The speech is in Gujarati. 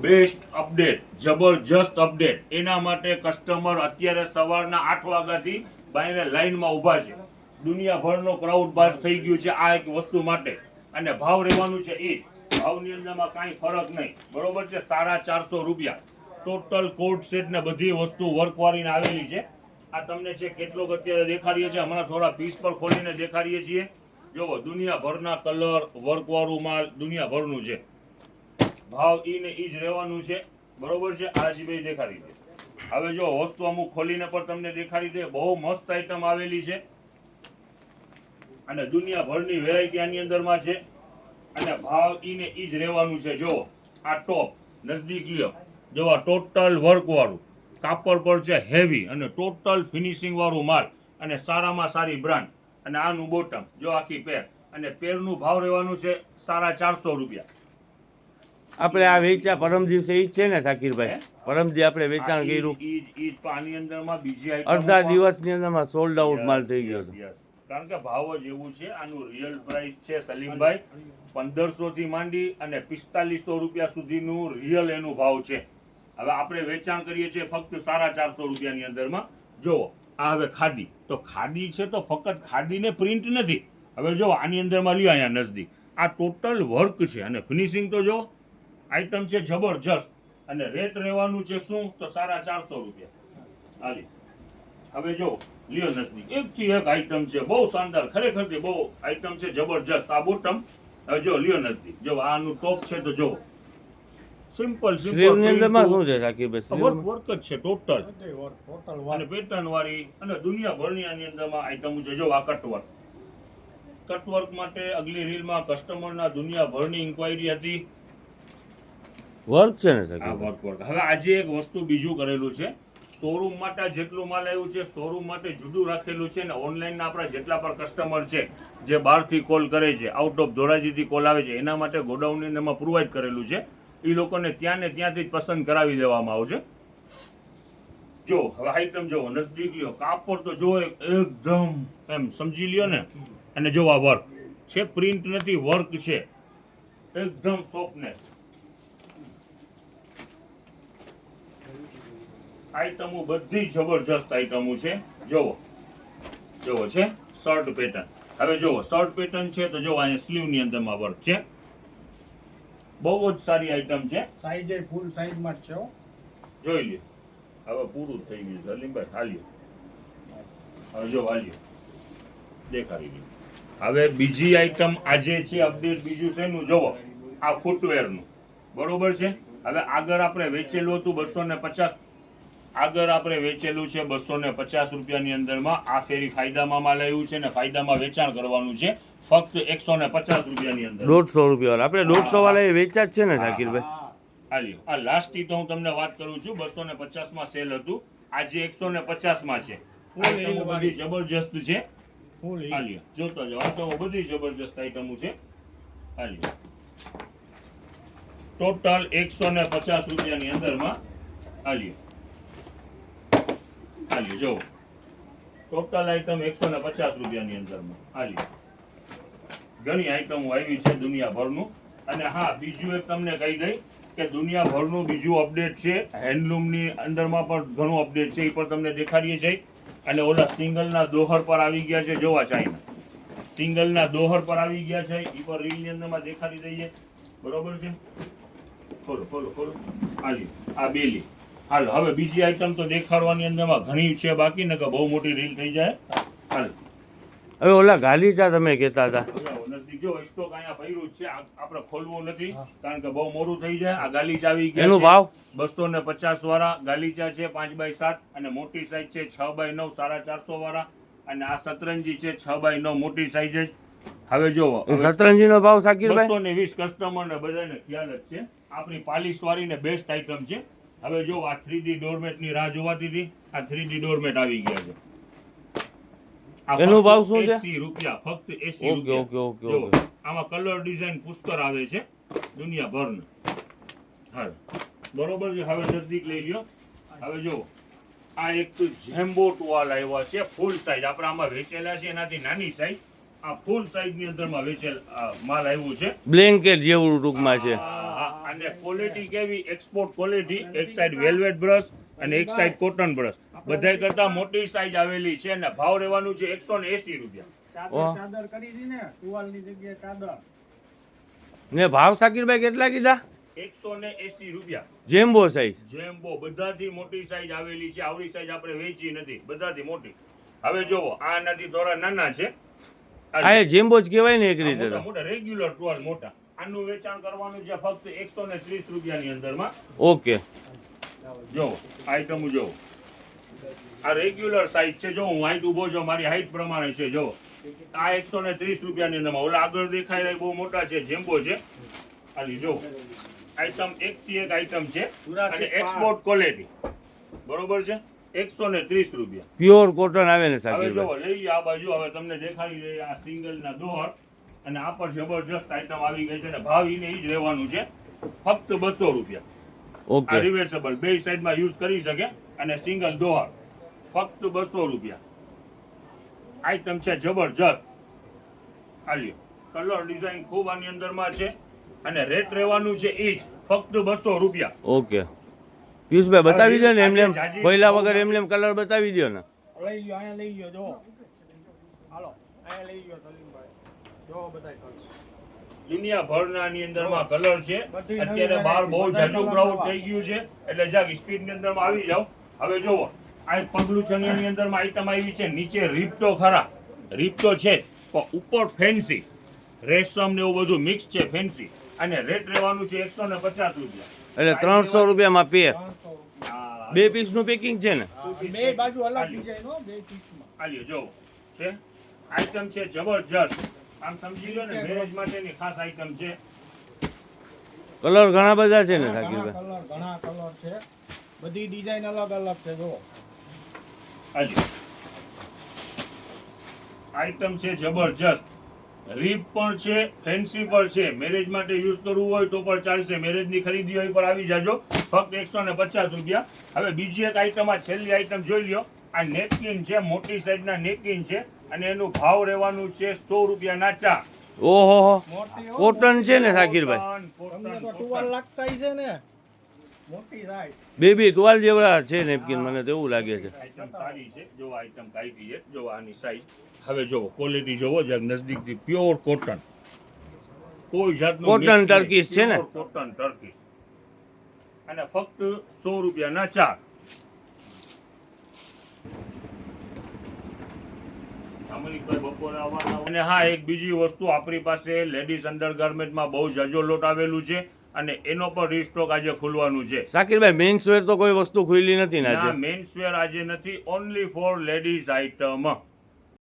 બેસ્ટ અપડેટ જબરજસ્ત અપડેટ એના માટે કસ્ટમર અત્યારે સવારના આઠ વાગ્યાથી બાઈને લાઈનમાં ઊભા છે. દુનિયાભરનો ક્રાઉડ બહાર થઈ ગયું છે આ એક વસ્તુ માટે. અને ભાવ રહેવાનું છે એ. ભાવની અંદરમાં કાંઈ ફરક નહીં. બરોબર છે? સાડા ચારસો રૂપિયા. ટોટલ કોટ સેટ ને બધી વસ્તુ વર્કવાળીને આવેલી છે. આ તમને છે કેટલોક અત્યારે દેખાડીએ છીએ, હમણાં થોડા પીસ પર ખોલીને દેખાડીએ છીએ. જુઓ દુનિયાભરના કલર વર્કવાળું માલ દુનિયાભરનું છે. ભાવ ઈ ને ઈ જ રહેવાનું છે. બરોબર છે? આ જ બે દેખાડી દે. હવે જો વસ્તુ અમુક ખોલીને પણ તમને દેખાડી દે. બહુ મસ્ત આઈટમ આવેલી છે. અને દુનિયાભરની વેરાયટી આની અંદરમાં છે. અને ભાવ ઈ ને ઈ જ રહેવાનું છે. જો, આ ટોપ નજદીક લ્યો. જો, આ ટોટલ વર્ક વાળું. કાપડ પર છે હેવી અને ટોટલ ફિનિશિંગ વાળું માલ. અને સારામાં સારી બ્રાન્ડ અને આનું બોટમ જો આખી પેર અને પેરનું ભાવ રહેવાનું છે સારા ચારસો રૂપિયા. આપણે આ વેચા પરમ દિવસે ઈ છે ને સાકીરભાઈ? હે? પરમદી આપણે વેચાણ કર્યું. ઈજ જ- ઈ આની અંદરમાં બીજી અડધા દિવસની અંદરમાં સોલ્ડ આઉટ માલ થઈ ગયો કારણ કે ભાવ જ એવું છે આનું રિયલ પ્રાઇસ છે સલીમભાઈ. પંદરસો થી માંડી અને પિસ્તાલીસો રૂપિયા સુધીનું રિયલ એનું ભાવ છે. હવે આપણે વેચાણ કરીએ છીએ ફક્ત સાડા ચારસો રૂપિયાની અંદરમાં. જુઓ આ હવે ખાદી. તો ખાદી છે તો ફક્ત ખાદીને પ્રિન્ટ નથી. હવે જો આની અંદરમાં લ્યો અહીંયા નજદીક. આ ટોટલ વર્ક છે અને ફિનિશિંગ તો જો આઈટમ છે જબરજસ્ત. અને રેટ રહેવાનું છે શું? તો સારા ચારસો રૂપિયા. હાલી. હવે જો લિયોનસની એકથી એક આઈટમ છે. બહુ શાનદાર. ખરેખર તે બહુ આઈટમ છે જબરજસ્ત. આ બોટમ હવે જો લિયોનસની જો આનું ટોપ છે તો જો. સિમ્પલ અંદરમાં શું છે શાકીરભાઈ વર્ક વર્ક જ છે ટોટલ. અને પેટર્ન વાળી અને દુનિયાભરની આની અંદરમાં આઈટમ છે. જો આ કટવર્ક કટવર્ક માટે અગલી રીલમાં કસ્ટમરના દુનિયાભરની ઇન્ક્વાયરી હતી. વર્ક છે ને આ વર્ક વર્ક હવે આજે એક વસ્તુ બીજું કરેલું છે. શોરૂમ માટે જેટલું માલ આવ્યું છે શોરૂમ માટે જુદું રાખેલું છે ને ઓનલાઈન આપણા જેટલા પણ કસ્ટમર છે જે બહારથી કોલ કરે છે આઉટ ઓફ ધોરાજીથી કોલ આવે છે એના માટે ગોડાઉનની એમાં પ્રોવાઈડ કરેલું છે. એ લોકોને ત્યાં ને ત્યાંથી જ પસંદ કરાવી દેવામાં આવશે. જો હવે આઈટમ જો નજદીક લ્યો કાપડ તો જો એકદમ એમ સમજી લ્યો ને? અને જો આ વર્ક છે પ્રિન્ટ નથી વર્ક છે. એકદમ સોફ્ટનેસ આઈટમો બધી જબરજસ્ત આઈટમો છે. જુઓ જુઓ છે. શર્ટ પેટર્ન હવે જુઓ શર્ટ પેટર્ન છે તો જુઓ અહીંયા સ્લીવની અંદરમાં વર્ક છે. બહુ જ સારી આઈટમ છે. સાઈઝ એ ફૂલ સાઈઝમાં જ છે હો. જોઈ લ્યો. હવે પૂરું થઈ ગયું છે. અલીમભાઈ હાલ્યો. હવે જો હાલ્યો. દેખાડી ગયું હવે બીજી આઈટમ આજે છે અપડેટ બીજું છે નું જુઓ આ ફૂટવેરનું બરોબર છે? હવે આગળ આપણે વેચેલું હતું બસો ને પચાસ આગળ આપણે વેચેલું છે બસો ને પચાસ રૂપિયાની અંદરમાં. આ ફેરી ફાયદામાં માલ આવ્યું છે ને ફાયદામાં વેચાણ કરવાનું છે ફક્ત એકસો ને પચાસ રૂપિયાની અંદર. દોઢસો રૂપિયા આપણે દોઢસો વાળા એ વેચા જ છે ને શાકીરભાઈ. આ લ્યો. આ લાસ્ટ તો હું તમને વાત કરું છું બસો ને પચાસમાં સેલ હતું. આજે એકસો ને પચાસમાં છે બધી જબરજસ્ત છે. આ લ્યો. જોતા જાઓ. આઈટમો બધી જબરજસ્ત આઈટમો છે. આ લ્યો. ટોટલ એકસો ને પચાસ રૂપિયાની અંદરમાં. આ લ્યો. આ લ્યો જો. ટોટલ આઈટમ એકસો ને પચાસ રૂપિયાની અંદરમાં. આલી ઘણી આઈટમો આવી છે દુનિયાભરનું. અને હા, બીજું એક તમને કહી દઈ કે દુનિયાભરનું બીજું અપડેટ છે. હેન્ડલૂમની અંદરમાં પણ ઘણું અપડેટ છે, એ પણ તમને દેખાડીએ છીએ. અને ઓલા સિંગલના દોહર પર આવી ગયા છે, જોવા ચાઇના. સિંગલના દોહર પર આવી ગયા છે એ પણ રીલની અંદરમાં દેખાડી દઈએ. બરોબર છે? ખોલો ખોલો ખોલો. આલી આ બેલી. હાલો હવે બીજી આઈટમ તો દેખાડવાની અંદરમાં ઘણી છે બાકી ને કે બહુ મોટી રીલ થઈ જાય. હાલ. હવે ઓલા ગાલીચા તમે કહેતા હતા. જો સ્ટોક અહીંયા ભર્યું છે આપણે ખોલવું નથી કારણ કે બહુ મોડું થઈ જાય. આ ગાલીચ આવી ગયા એનો ભાવ? બસો ને પચાસ વાળા ગાલીચા છે પાંચ બાય સાત અને મોટી સાઈઝ છે છ બાય નવ સાડા ચારસો વાળા અને આ સતરંજી છે છ બાય નવ મોટી સાઈઝ જ. હવે જોવો સતરંજીનો ભાવ શાકીરભાઈ બસો ને વીસ કસ્ટમર ને બધાને ખ્યાલ જ છે. આપણી પાલિશ વાળી ને બેસ્ટ આઈટમ છે. હવે જો આ થ્રી ડી ડોરમેટ રાહ જોવાતી હતી આ થ્રી ડી ડોરમેટ આવી ગયા છે. એનો ભાવ શું છે? 80 રૂપિયા ફક્ત 80 રૂપિયા. Okay, okay, okay. આમાં કલર ડિઝાઇન પુષ્કર આવે છે. દુનિયાભરના હા બરોબર છે? હવે નજદીક લઈ લ્યો. હવે જો આ એક જેમ્બો ટુવાલ આવ્યા છે ફૂલ સાઈઝ આપણે આમાં વેચેલા છે એનાથી નાની સાઈઝ આ ફૂલ સાઈઝની અંદરમાં વેચેલ માલ આવ્યું છે. બ્લેન્કેટ જેવું ટૂંકમાં છે. અને ક્વોલિટી કેવી? એક્સપોર્ટ ક્વોલિટી એક સાઈડ વેલ્વેટ બ્રશ અને એક સાઈડ કોટન બ્રશ બધા કરતા મોટી સાઈઝ આવેલી છે અને ભાવ રહેવાનું છે એકસો ને એસી રૂપિયા. ને ટુવાલની જગ્યાએ ચાદર. ને ભાવ સાકીરભાઈ કેટલા કીધા? એકસો ને એસી રૂપિયા. જેમ્બો સાઈઝ જેમ્બો બધાથી મોટી સાઈઝ આવેલી છે આવડી સાઈઝ આપણે વેચી નથી બધાથી મોટી. હવે જોવો આ નથી થોડા નાના છે. આ જેમ્બો જ કહેવાય ને એક રીતે મોટા મોટા રેગ્યુલર ટોલ મોટા. આનું વેચાણ કરવાનું છે ફક્ત એકસો ને ત્રીસ રૂપિયાની અંદરમાં. ઓકે. જો આઈટમ જો. આ રેગ્યુલર સાઈઝ છે જો હું હાઈટ ઊભો છું મારી હાઈટ પ્રમાણે છે જો. આ એકસો ને ત્રીસ રૂપિયાની અંદરમાં. ઓલા આગળ દેખાય રહ્યા બહુ મોટા છે જેમ્બો છે. ખાલી જો. આઈટમ એક થી એક આઈટમ છે. અને એક્સપોર્ટ ક્વોલિટી બરોબર છે? એકસો ને ત્રીસ રૂપિયા. પ્યોર કોટન આવે ને હવે જો લઈ આ બાજુ. હવે તમને દેખાડી આ સિંગલ ના દોર. અને આ પર જબરજસ્ત આઈટમ આવી ગઈ છે અને ભાવ એને ઈ જ રહેવાનું છે. ફક્ત બસો રૂપિયા. આ ઓકે રિવર્સેબલ બે સાઈડમાં યુઝ કરી શકે અને સિંગલ દોહર ફક્ત બસો રૂપિયા. આઈટમ છે જબરજસ્ત. આલ્યો. કલર ડિઝાઇન ખૂબ આની અંદરમાં છે અને રેટ રહેવાનું છે એ જ. ફક્ત બસો રૂપિયા. ઓકે. પિયુષભાઈ બતાવી દો ને એમને એમ પહેલા વગર એમને એમ કલર બતાવી દો ને. લઈ ગયો અહીંયા લઈ ગયો જો હાલો અહીંયા લઈ ગયો સલીમભાઈ. જો બધાય દુનિયાભરના આની અંદરમાં કલર છે. અત્યારે બહાર બહુ જાજુ ક્રાઉડ થઈ ગયું છે. એટલે જાગ સ્પીડ અંદરમાં આવી જાવ હવે જોવો આ પગલું ચણિયાની અંદરમાં આઈટમ આવી છે. નીચે રીપટો ખરા. રીપટો છે. પણ ઉપર ફેન્સી રેશમ ને એવું બધું મિક્સ છે ફેન્સી અને રેટ રહેવાનું છે એકસો ને પચાસ રૂપિયા. એટલે ત્રણસો રૂપિયામાં પેર બે પીસનું પેકિંગ છે ને? બે બાજુ અલગ ડિઝાઇન બે પીસમાં આલ્યો જોવો છે? આઈટમ છે જબરજસ્ત. આમ સમજી લો ને મેરેજ માટેની ખાસ આઈટમ છે. કલર ઘણા બધા છે ને સાકીરભાઈ કલર ઘણા કલર છે. બધી ડિઝાઇન અલગ અલગ છે જો આલ્યો આઈટમ છે જબરજસ્ત. રીપ પણ છે ફેન્સી પણ છે. મેરેજ માટે યુઝ કરવું હોય તો પણ ચાલશે. મેરેજની ખરીદી હોય પર આવી જાજો. ફક્ત એકસો ને પચાસ રૂપિયા. હવે બીજી એક આઈટમ આ છેલ્લી આઈટમ જોઈ લ્યો. આ નેપકિન છે મોટી સાઈઝના નેપકિન છે. અને એનું ભાવ રહેવાનું છે સો રૂપિયાના નાચા. ઓહો કોટન છે ને સાકીરભાઈ? છે ને. બેબી ટુવાલ જેવડા છે નેપકિન મને તો એવું લાગે છે. આઈટમ સારી છે. જો આઈટમ કાઢી છે જો આની સાઈઝ હવે જોવો ક્વોલિટી જોવો જરાક નજદીકથી પ્યોર કોટન કોઈ જાતનું કોટન ટર્કીશ છે ને? કોટન ટર્કીશ અને ફક્ત સો રૂપિયાના ચાર અને હા એક બીજી વસ્તુ આપણી પાસે લેડીઝ અંડરગાર્મેન્ટમાં બહુ જજો લોટ આવેલું છે અને એનો પણ રીસ્ટોક આજે ખુલવાનું છે. સાકીરભાઈ મેન્સ વેર તો કોઈ વસ્તુ ખુલ્લી નથી ને આજે? મેન્સ વેર આજે નથી ઓનલી ફોર લેડીઝ આઇટમ